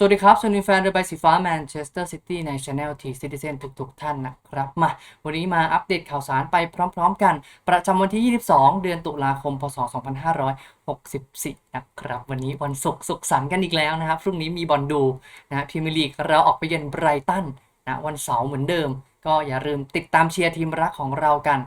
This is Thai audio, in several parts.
สวัสดีครับสวัสดีแฟนเรือใบสีฟ้าแมนเชสเตอร์ซิตี้ในช anel T Citizen ทุกๆ ท่านนะครับ มา วันนี้มาอัปเดตข่าวสารไปพร้อมๆกัน ประจำวันที่ 22 เดือนตุลาคม พศ 2564 นะครับ วันนี้วันศุกร์สุขสันต์กันอีกแล้วนะครับ พรุ่งนี้มีบอลดูนะพรีเมียร์ลีกเราออกไปเยือนไบรตันนะวันเสาร์เหมือนเดิม ก็อย่าลืมติดตามเชียร์ทีมรักของเรากัน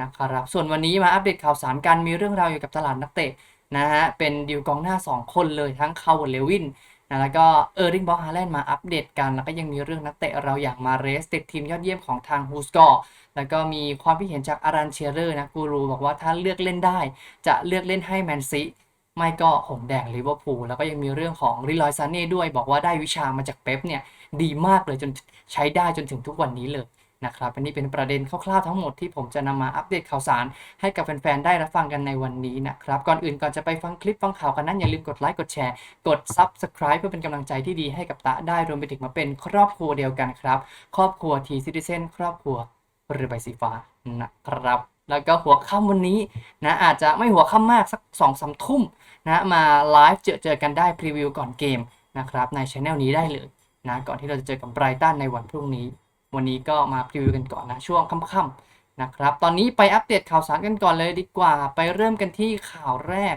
นะครับ ส่วนวันนี้มาอัปเดตข่าวสารกันมีเรื่องราวเกี่ยวกับตลาดนักเตะนะฮะเป็นดีลกองหน้า 2 คนเลยทั้งคาร์วเลวิน นะแล้วก็เออร์ริงบอฮาแลนด์มาอัปเดตกัน แล้วก็ยังมีเรื่องนักเตะเราอย่างมาเรสติดทีมยอดเยี่ยมของทางฮูสกอร์แล้วก็มีความคิดเห็นจากอารันเชเรอร์นะกูรูบอกว่าถ้าเลือกเล่นได้ จะเลือกเล่นให้แมนซีไม่ก็หงแดงลิเวอร์พูลแล้วก็ยังมีเรื่องของริลอยซาเน่ด้วย บอกว่าได้วิชามาจากเป๊ปเนี่ยดีมากเลยจนใช้ได้จนถึงทุกวันนี้เลย นะครับอันนี้เป็นประเด็นคร่าวๆทั้งหมดที่ผมจะนำมาอัปเดตข่าวสาร ให้กับแฟนๆได้รับฟังกันในวันนี้นะครับก่อนอื่นก่อนจะไปฟังคลิปฟังข่าวกันนั้นอย่าลืมกดไลค์กดแชร์กด Subscribe เพื่อเป็นกำลังใจที่ดีให้กับตะได้รวมไปถึงมาเป็นครอบครัวเดียวกันครับ ครอบครัวทีซิติเซนครอบครัวเรือใบสีฟ้านะครับแล้วก็หัวค่ำวันนี้นะอาจจะไม่หัวค่ำมากสัก2องสามทุ่มนะมาไลฟ์เจอเจอกันได้พรีวิวก่อนเกมนะครับในช anel นี้ได้เลยนะก่อนที่เราจะเจอกับไบรตันในวันพรุ่งนี้ วันนี้ก็มาพรีวิวกันก่อนนะช่วงค่ำๆนะครับตอนนี้ไปอัปเดตข่าวสารกันก่อนเลยดีกว่า ไปเริ่มกันที่ข่าวแรก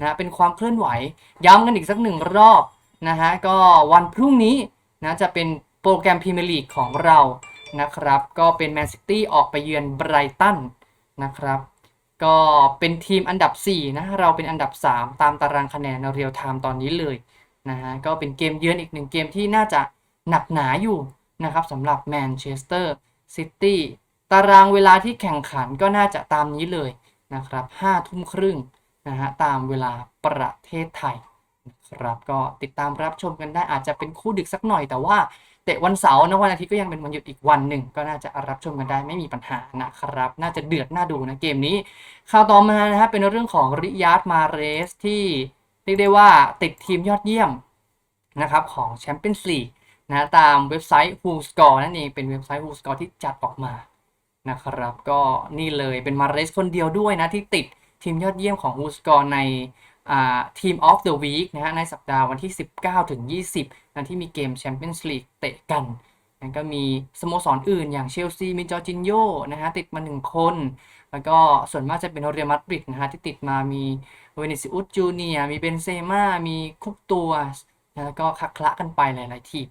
นะเป็นความเคลื่อนไหว ย้ำกันอีกสักหนึ่งรอบนะฮะก็วันพรุ่งนี้นะจะเป็นโปรแกรมพรีเมียร์ลีกของเรานะครับก็เป็นแมนซิตี้ออกไปเยือนไบรตันนะครับก็เป็นทีมอันดับ 4 นะ เราเป็นอันดับ 3 ตามตารางคะแนนเรียลไทม์ตอนนี้เลยนะฮะก็เป็นเกมเยือนอีกหนึ่งเกมที่น่าจะหนักหนาอยู่ นะครับสำหรับแมนเชสเตอร์ซิตี้ตารางเวลาที่แข่งขันก็น่าจะตามนี้เลยนะครับ5ทุ่มครึ่งนะฮะตามเวลาประเทศไทยนะครับก็ติดตามรับชมกันได้อาจจะเป็นคู่ดึกสักหน่อยแต่ว่าเตะวันเสาร์นะวันอาทิตย์ก็ยังเป็นวันหยุดอีกวันหนึ่ง ก็น่าจะรับชมกันได้ไม่มีปัญหานะครับ น่าจะเดือดน่าดูนะเกมนี้ข่าวต่อมานะฮะเป็นเรื่องของริยาร์มาเรสที่เรียกได้ว่าติดทีมยอดเยี่ยมนะครับของแชมเปี้ยนส์ลีก นะตามเว็บไซต์ Who Score นั่นเองเป็นเว็บไซต์ Who Score ที่จัดออกมานะครับ ก็นี่เลยเป็นมาเรสคนเดียวด้วยนะ ที่ติดทีมยอดเยี่ยมของ Who Score ในทีม of the week นะฮะในสัปดาห์วันที่ 19 ถึง 20นะที่มีเกมแชมเปี้ยนส์ลีกเตะกันนะก็มีสโมสรออื่นอย่างเชลซีมีจอร์จินโยนะฮะติดมา 1 คน แล้วก็ส่วนมากจะเป็นเรอัลมาดริดนะฮะที่ติดมามีเวนิซิอุสจูเนียมีเบนเซม่ามีคุกตัวแล้วก็คักคละกันไปหลาย ๆ ทีม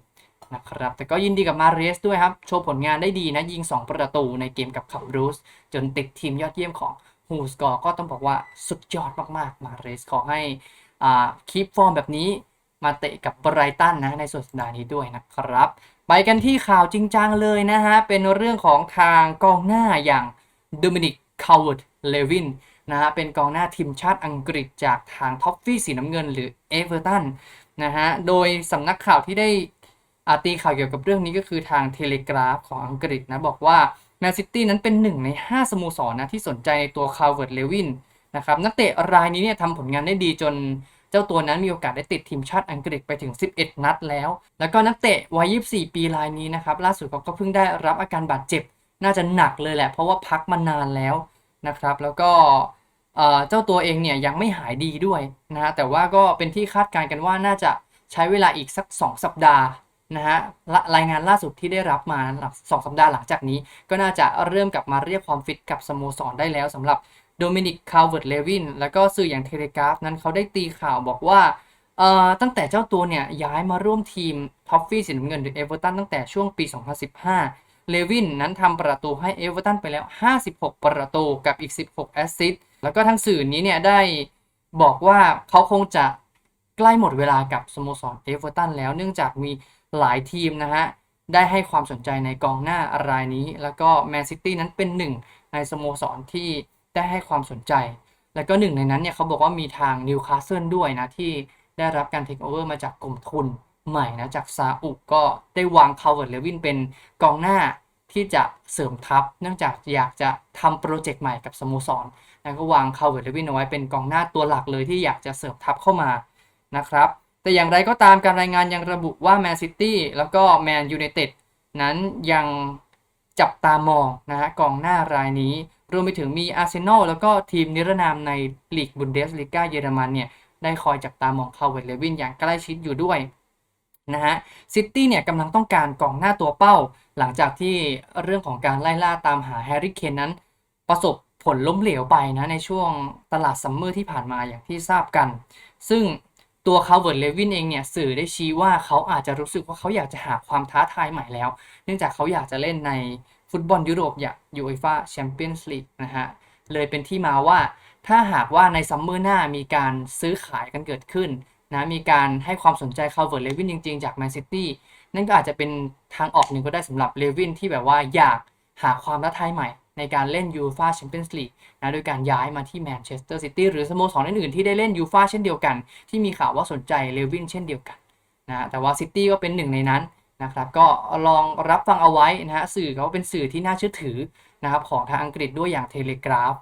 นะครับ แต่ก็ยินดีกับมาเรสด้วยครับ โชว์ผลงานได้ดีนะ ยิง 2 ประตูในเกมกับขับรูส จนติดทีมยอดเยี่ยมของฮูสกอร์ก็ต้องบอกว่าสุดยอดมากๆ มาเรสขอให้อ่าคีปฟอร์มแบบนี้มาเตะกับไบรตันนะในส่วนสัปดาห์นี้ด้วยนะครับ ไปกันที่ข่าวจริงจังเลยนะฮะ เป็นเรื่องของทางกองหน้าอย่างโดมินิกคาวเวิร์ดเลวินนะฮะเป็นกองหน้าทีมชาติอังกฤษจากทางท็อฟฟี่สีน้ำเงินหรือเอเวอร์ตันนะฮะ โดยสำนักข่าวที่ได้ ตีข่าวเกี่ยวกับเรื่องนี้ก็คือทางเทเลกราฟของอังกฤษนะบอกว่าแมนซิตี้นั้นเป็นหนึ่งใน 5 สโมสรนะที่สนใจในตัวคาร์เวิร์ดเลวินนะครับนักเตะรายนี้เนี่ยทำผลงานได้ดีจนเจ้าตัวนั้นมีโอกาสได้ติดทีมชาติอังกฤษไปถึง 11 นัดแล้ว แล้วก็นักเตะวัย 24 ปีรายนี้นะครับล่าสุดเขาก็เพิ่งได้รับอาการบาดเจ็บ น่าจะหนักเลยแหละ เพราะว่าพักมานานแล้วนะครับ แล้วก็เจ้าตัวเองเนี่ยยังไม่หายดีด้วยนะฮะแต่ว่าก็เป็นที่คาดการณ์กันว่าน่าจะใช้เวลาอีกสัก 2 สัปดาห์ นะฮะรายงานล่าสุดที่ได้รับมาหลังสองสัปดาห์หลังจากนี้ ก็น่าจะเริ่มกลับมาเรียกความฟิตกับสโมสรได้แล้วสำหรับโดมินิกคาร์เวิร์ดเลวินแล้วก็สื่ออย่างเทเลกราฟนั้นเขาได้ตีข่าวบอกว่าตั้งแต่เจ้าตัวเนี่ยย้ายมาร่วมทีมท็อฟฟี่สีน้ำเงินหรือเอเวอร์ตันตั้งแต่ช่วงปี 2015 เลวินนั้นทำประตูให้เอเวอร์ตันไปแล้ว 56 ประตูกับอีก 16 แอสซิสต์แล้วก็ทั้งสื่อนี้เนี่ยได้บอกว่าเขาคงจะใกล้หมดเวลากับสโมสรเอเวอร์ตันแล้วเนื่องจากมี หลายทีมนะฮะได้ให้ความสนใจในกองหน้ารายนี้ แล้วก็แมนซิตี้นั้นเป็นหนึ่งในสโมสรที่ได้ให้ความสนใจ แล้วก็หนึ่งในนั้นเนี่ยเขาบอกว่ามีทางนิวคาสเซิลด้วยนะ ที่ได้รับการเทคโอเวอร์มาจากกลุ่มทุนใหม่นะ จากซาอุก็ได้วางคาร์เวิร์ดเลวินเป็นกองหน้าที่จะเสริมทัพ เนื่องจากอยากจะทำโปรเจกต์ใหม่กับสโมสรแล้วก็วางคาร์เวิร์ดเลวินเอาไว้เป็นกองหน้าตัวหลักเลยที่อยากจะเสริมทัพเข้ามานะครับ แต่อย่างไรก็ตามการรายงานยังระบุว่าแมนซิตี้แล้วก็แมนยูไนเต็ดนั้นยังจับตามองนะฮะกองหน้ารายนี้ รวมไปถึงมีอาร์เซนอลแล้วก็ทีมนิรนามในลีกบุนเดสลิก้าเยอรมันเนี่ยได้คอยจับตามองคาเวตเลวินอย่างใกล้ชิดอยู่ด้วยนะฮะซิตี้เนี่ยกำลังต้องการกองหน้าตัวเป้า หลังจากที่เรื่องของการไล่ล่าตามหาแฮร์รี่เคนนั้น ประสบผลล้มเหลวไปนะในช่วงตลาดซัมเมอร์ที่ผ่านมาอย่างที่ทราบกัน ซึ่ง ตัวคาร์เวิร์ดเลวินเองเนี่ยสื่อได้ชี้ว่าเขาอาจจะรู้สึกว่าเขาอยากจะหาความท้าทายใหม่แล้ว เนื่องจากเขาอยากจะเล่นในฟุตบอลยุโรปอย่างยูเอฟ่าแชมเปี้ยนส์ลีกนะฮะเลยเป็นที่มาว่าถ้าหากว่าในซัมเมอร์หน้ามีการซื้อขายกันเกิดขึ้นนะมีการให้ความสนใจคาร์เวิร์ดเลวินจริงๆ จากแมนซิตี้นั่นก็อาจจะเป็นทางออกหนึ่งก็ได้สำหรับเลวินที่แบบว่าอยากหาความท้าทายใหม่ ในการเล่นยูฟาแชมเปี้ยนส์ลีกนะโดยการย้ายมาที่แมนเชสเตอร์ซิตี้หรือสโมสรอื่นๆที่ได้เล่นยูฟาเช่นเดียวกัน ที่มีข่าวว่าสนใจเลวินเช่นเดียวกันนะแต่ว่าซิตี้ก็เป็นหนึ่งในนั้นนะครับก็ลองรับฟังเอาไว้นะฮะสื่อเขาเป็นสื่อที่น่าเชื่อถือนะครับของทางอังกฤษด้วยอย่างเทเลกราฟ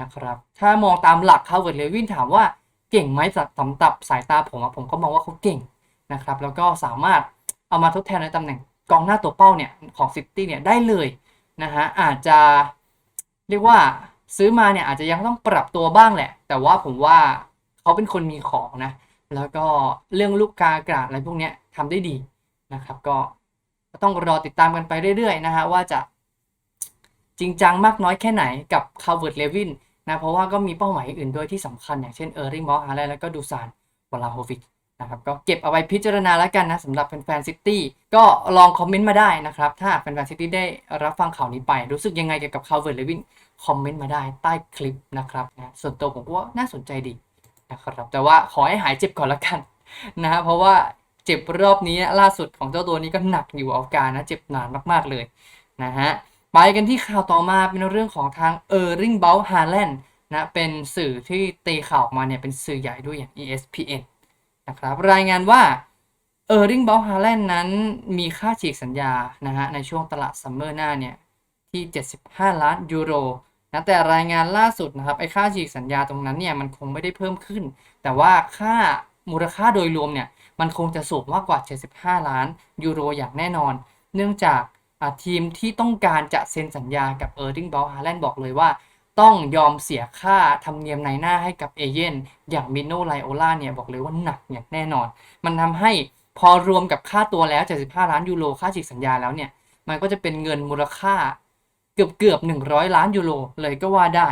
นะครับถ้ามองตามหลักคาเวิร์ดเลวินถามว่าเก่งไหมสำหรับสายตาผมผมก็มองว่าเขาเก่งนะครับแล้วก็สามารถเอามาทดแทนในตำแหน่งกองหน้าตัวเป้าเนี่ยของซิตี้เนี่ยได้เลย นะฮะอาจจะเรียกว่าซื้อมาเนี่ยอาจจะยังต้องปรับตัวบ้างแหละ แต่ว่าผมว่าเขาเป็นคนมีของนะ แล้วก็เรื่องลูกกาอากาศอะไรพวกเนี้ยทำได้ดีนะครับ ก็ต้องรอติดตามกันไปเรื่อยๆนะฮะว่าจะจริงจังมากน้อยแค่ไหนกับคาร์เวิร์ดเลวินนะเพราะว่าก็มีเป้าหมายอื่นด้วยที่สำคัญอย่างเช่นเออร์ริงมอร์ฮาแลนแล้วก็ดูซานวลาโฮวิก นะครับก็เก็บเอาไว้พิจารณาแล้วกันนะสำหรับแฟนๆซิตี้ก็ลองคอมเมนต์มาได้นะครับ ถ้าแฟนๆซิตี้ได้รับฟังข่าวนี้ไป รู้สึกยังไงเกี่ยวกับคาร์เวิร์ดเลวินคอมเมนต์มาได้ใต้คลิปนะครับนะส่วนตัวผมว่าน่าสนใจดีนะครับแต่ว่าขอให้หายเจ็บก่อนละกันนะฮะเพราะว่าเจ็บรอบนี้ล่าสุดของเจ้าตัวนี้ก็หนักอยู่อาการนะเจ็บนานมากๆเลยนะฮะไปกันที่ข่าวต่อมาเป็นเรื่องของทางเออร์ริงเบลฮาแลนด์นะเป็นสื่อที่ตีข่าวออกมาเนี่ยเป็นสื่อใหญ่ด้วยอย่าง ESPN นะครับรายงานว่าเออร์ริงเบลฮาแลนด์นั้นมีค่าฉีกสัญญานะฮะในช่วงตลาดซัมเมอร์หน้าเนี่ยที่ 75 ล้านยูโรนะแต่รายงานล่าสุดนะครับไอ้ค่าฉีกสัญญาตรงนั้นเนี่ยมันคงไม่ได้เพิ่มขึ้น แต่ว่าค่ามูลค่าโดยรวมเนี่ยมันคงจะสูงมากกว่า 75 ล้านยูโรอย่างแน่นอน เนื่องจากทีมที่ต้องการจะเซ็นสัญญากับเออร์ดิงบอลฮาแลนด์บอกเลยว่า ต้องยอมเสียค่าธรรมเนียมในหน้าให้กับเอเย่นอย่างมิโนไลโอล่าเนี่ยบอกเลยว่าหนักอย่างแน่นอน มันทำให้พอรวมกับค่าตัวแล้ว 75 ล้านยูโรค่าฉีกสัญญาแล้วเนี่ย มันก็จะเป็นเงินมูลค่าเกือบเกือบ 100 ล้านยูโรเลยก็ว่าได้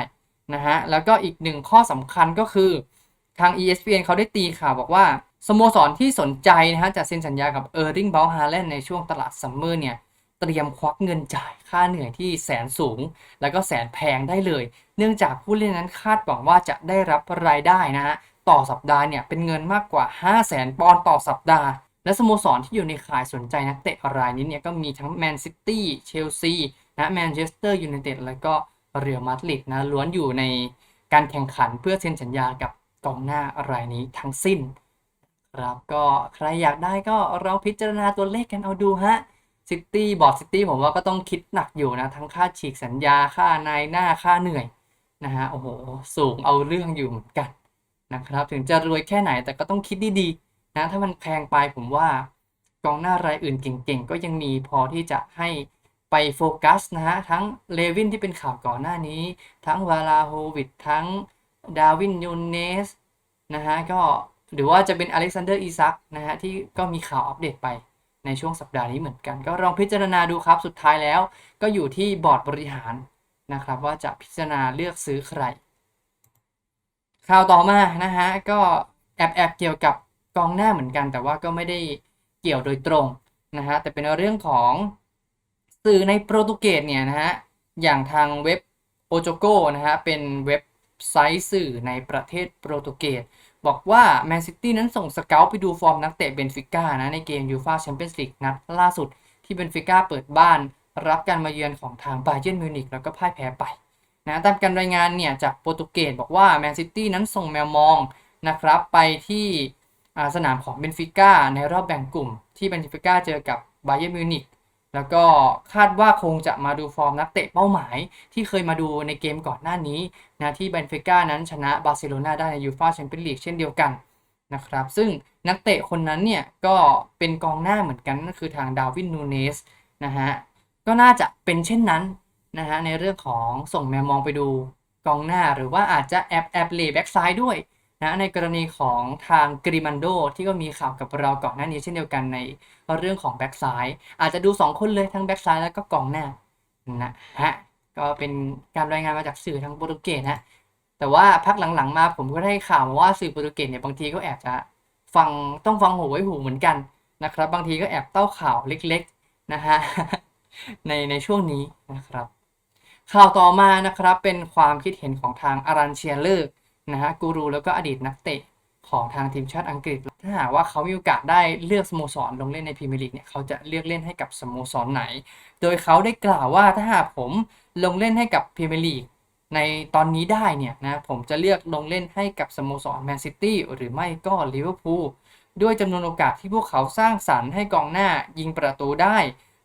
นะฮะ แล้วก็อีกหนึ่งข้อสำคัญก็คือทาง ESPN เขาได้ตีข่าวบอกว่าสโมสรที่สนใจนะฮะจะเซ็นสัญญากับเออร์ดิงบอลฮาแลนในช่วงตลาดซัมเมอร์เนี่ย เตรียมควักเงินจ่ายค่าเหนื่อยที่แสนสูง แล้วก็แสนแพงได้เลย เนื่องจากผู้เล่นนั้นคาดหวังว่าจะได้รับรายได้นะฮะต่อสัปดาห์เนี่ยเป็นเงินมากกว่า 5 0 0แสนปอนด์ต่อสัปดาห์ และสโมสรที่อยู่ในข่ายสนใจนักเตะรายนี้เนี่ยก็มีทั้งแมนซิตี้เชลซีนะแมนเชสเตอร์ยูไนเต็ดแล้วก็เรอัลมาดริดนะล้วนอยู่ในการแข่งขันเพื่อเซ็นสัญญากับกองหน้ารายนี้ทั้งสิ้นครับก็ใครอยากได้ก็เราพิจารณาตัวเลขกันเอาดูฮะ ซิตี้บอร์ดซิตี้ผมว่าก็ต้องคิดหนักอยู่นะ ทั้งค่าฉีกสัญญาค่านายหน้าค่าเหนื่อยนะฮะโอ้โห สูงเอาเรื่องอยู่เหมือนกันนะครับ ถึงจะรวยแค่ไหนแต่ก็ต้องคิดดีๆนะถ้ามันแพงไปผมว่ากองหน้ารายอื่นเก่งๆ ก็ยังมีพอที่จะให้ไปโฟกัสนะฮะ ทั้งเลวินที่เป็นข่าวก่อนหน้านี้ ทั้งวาลาโฮวิดทั้งดาวินยูเนสนะฮะก็หรือว่าจะเป็นอเล็กซานเดอร์อีซักนะฮะ ที่ก็มีข่าวอัปเดตไป ในช่วงสัปดาห์นี้เหมือนกัน ก็ลองพิจารณาดูครับสุดท้ายแล้ว ก็อยู่ที่บอร์ดบริหารนะครับ ว่าจะพิจารณาเลือกซื้อใคร ข่าวต่อมานะฮะก็แอบแอบเกี่ยวกับกองหน้าเหมือนกัน แต่ว่าก็ไม่ได้เกี่ยวโดยตรงนะฮะแต่เป็นเรื่องของสื่อในโปรตุเกสเนี่ยนะฮะอย่างทางเว็บโอโจโกนะฮะเป็นเว็บไซต์สื่อในประเทศโปรตุเกส บอกว่าแมนซิตี้นั้นส่งสเกลไปดูฟอร์มนักเตะเบนฟิก้านะในเกมยูฟาแชมเปี้ยนส์ลีกนัดล่าสุดที่เบนฟิก้าเปิดบ้านรับการมาเยือนของทางบาเยิร์นมิวนิกแล้วก็พ่ายแพ้ไปนะตามการรายงานเนี่ยจากโปรตุเกสบอกว่าแมนซิตี้นั้นส่งแมวมองนะครับไปที่สนามของเบนฟิก้าในรอบแบ่งกลุ่มที่เบนฟิก้าเจอกับบาเยิร์นมิวนิก แล้วก็คาดว่าคงจะมาดูฟอร์มนักเตะเป้าหมาย ที่เคยมาดูในเกมก่อนหน้านี้นะที่เบนฟิก้านั้นชนะบาร์เซโลนาได้ในยูฟ่าแชมเปี้ยนลีกเช่นเดียวกันนะครับ ซึ่งนักเตะคนนั้นเนี่ยก็เป็นกองหน้าเหมือนกันนั่นคือทางดาวินนูเนสนะฮะก็น่าจะเป็นเช่นนั้นนะฮะในเรื่องของส่งแมวมองไปดูกองหน้าหรือว่าอาจจะแอบแอบเลแบ็กซ้ายด้วย นะในกรณีของทางกริมันโดที่ก็มีข่าวกับเราก่อนหน้านี้เช่นเดียวกันในเรื่องของแบ็กซ้ายอาจจะดู 2 คนเลยทั้งแบ็กซ้ายแล้วก็กองหน้านะฮะก็เป็นการรายงานมาจากสื่อทางโปรตุเกสนะแต่ว่าพักหลังๆมาผมก็ได้ข่าวมาว่าสื่อโปรตุเกสเนี่ยบางทีก็แอบจะฟังต้องฟังหูไว้หูเหมือนกันนะครับ บางทีก็แอบเต้าข่าวเล็กๆนะฮะในในช่วงนี้นะครับ ข่าวต่อมานะครับเป็นความคิดเห็นของทางอารันเชียเลอร์ นะฮะกูรูแล้วก็อดีตนักเตะของทางทีมชาติอังกฤษ ถ้าหากว่าเขามีโอกาสได้เลือกสโมสรลงเล่นในพรีเมียร์ลีกเนี่ยเขาจะเลือกเล่นให้กับสโมสรไหน โดยเขาได้กล่าวว่าถ้าหากผมลงเล่นให้กับพรีเมียร์ลีกในตอนนี้ได้เนี่ยนะผมจะเลือกลงเล่นให้กับสโมสรแมนซิตี้หรือไม่ก็ลิเวอร์พูลด้วยจำนวนโอกาสที่พวกเขาสร้างสรรค์ให้กองหน้ายิงประตูได้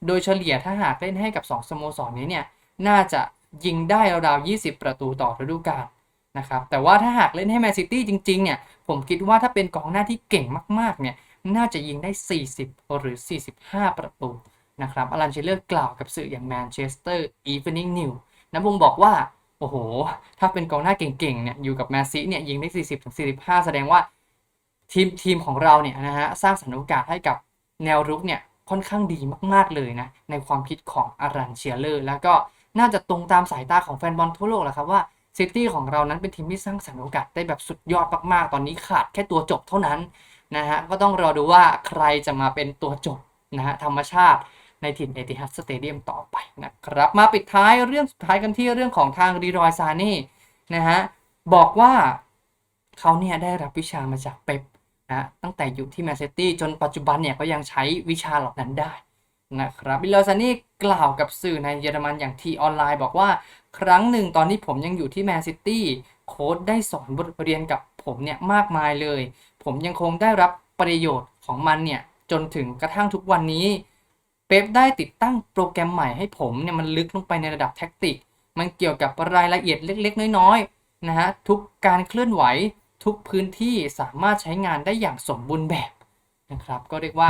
โดยเฉลี่ยถ้าหากเล่นให้กับ 2 สโมสรนี้เนี่ยน่าจะยิงได้ราวๆ20 ประตูต่อฤดูกาล นะครับแต่ว่าถ้าหากเล่นให้แมนซิตี้จริงๆเนี่ยผมคิดว่าถ้าเป็นกองหน้าที่เก่งมากๆเนี่ยน่าจะยิงได้ 40 หรือ 45 ประตูนะครับอลันเชลเลอร์กล่าวกับสื่ออย่างแมนเชสเตอร์อีฟ n นิ่งนิวนะผมบอกว่า โอ้โห ถ้าเป็นกองหน้าเก่งๆเนี่ยอยู่กับแมนซีเนี่ยยิงได้ 40-45 แสดงว่าทีมทีมของเราเนี่ยนะฮะสร้างสรรค์โอกาสให้กับแนวรุกเนี่ยค่อนข้างดีมากๆเลยนะในความคิดของอารันเชียเลอร์ แล้วก็น่าจะตรงตามสายตาของแฟนบอลทั่วโลกแหละครับว่า ซิตี้ของเรานั้นเป็นทีมที่สร้างสรรค์โอกาสได้แบบสุดยอดมากๆ ตอนนี้ขาดแค่ตัวจบเท่านั้นนะฮะ ก็ต้องรอดูว่าใครจะมาเป็นตัวจบนะฮะธรรมชาติในถิ่นเอติฮัดสเตเดียมต่อไปนะครับ มาปิดท้ายเรื่องสุดท้ายกันที่เรื่องของทางรีรอยซาเน่นะฮะ บอกว่าเขาเนี่ยได้รับวิชามาจากเป๊ปนะตั้งแต่อยู่ที่แมนเชสเตอร์จนปัจจุบันเนี่ยก็ยังใช้วิชาเหล่านั้นได้ นะครับบิลลซานี่กล่าวกับสื่อในเยอรมันอย่างทีออนไลน์บอกว่า ครั้งหนึ่งตอนที่ผมยังอยู่ที่แมนซิตี้โค้ดได้สอนบทเรียนกับผมเนี่ยมากมายเลย ผมยังคงได้รับประโยชน์ของมันเนี่ยจนถึงกระทั่งทุกวันนี้เป๊ปได้ติดตั้งโปรแกรมใหม่ให้ผมเนี่ยมันลึกลงไปในระดับแท็กติก มันเกี่ยวกับรายละเอียดเล็ก ๆ น้อยๆนะฮะทุกการเคลื่อนไหวทุกพื้นที่สามารถใช้งานได้อย่างสมบูรณ์แบบนะครับ ก็เรียกว่า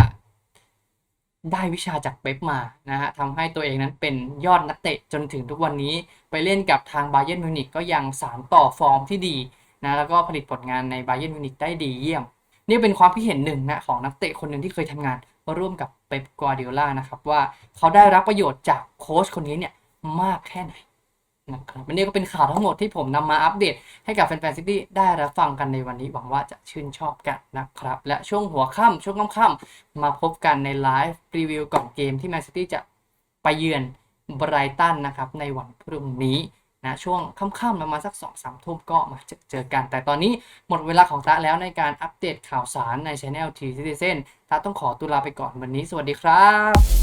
ได้วิชาจากเป๊ปมานะฮะทำให้ตัวเองนั้นเป็นยอดนักเตะจนถึงทุกวันนี้ไปเล่นกับทางบาเยิร์นมิวนิกก็ยังสานต่อฟอร์มที่ดีนะแล้วก็ผลิตผลงานในบาเยิร์นมิวนิกได้ดีเยี่ยม นี่เป็นความคิดเห็นหนึ่งนะของนักเตะคนหนึ่งที่เคยทำงานร่วมกับเป๊ปกัวเดียล่านะครับว่าเขาได้รับประโยชน์จากโค้ชคนนี้เนี่ยมากแค่ไหน นะครับวันนี้ก็เป็นข่าวทั้งหมดที่ผมนำมาอัปเดตให้กับแฟนๆซิตี้ได้รับฟังกันในวันนี้หวังว่าจะชื่นชอบกันนะครับ และช่วงหัวค่ำช่วงค่ำๆมาพบกันในไลฟ์รีวิวก่อนเกมที่แมนซิตี้จะไปเยือนไบรตันนะครับในวันพรุ่งนี้นะช่วงค่ำๆประมาณสัก2อสามทุ่มก็มาเจอกัน แต่ตอนนี้หมดเวลาของตาแล้วในการอัปเดตข่าวสารใน Channel T Citizen ตาต้องขอตุลาไปก่อนวันนี้ สวัสดีครับ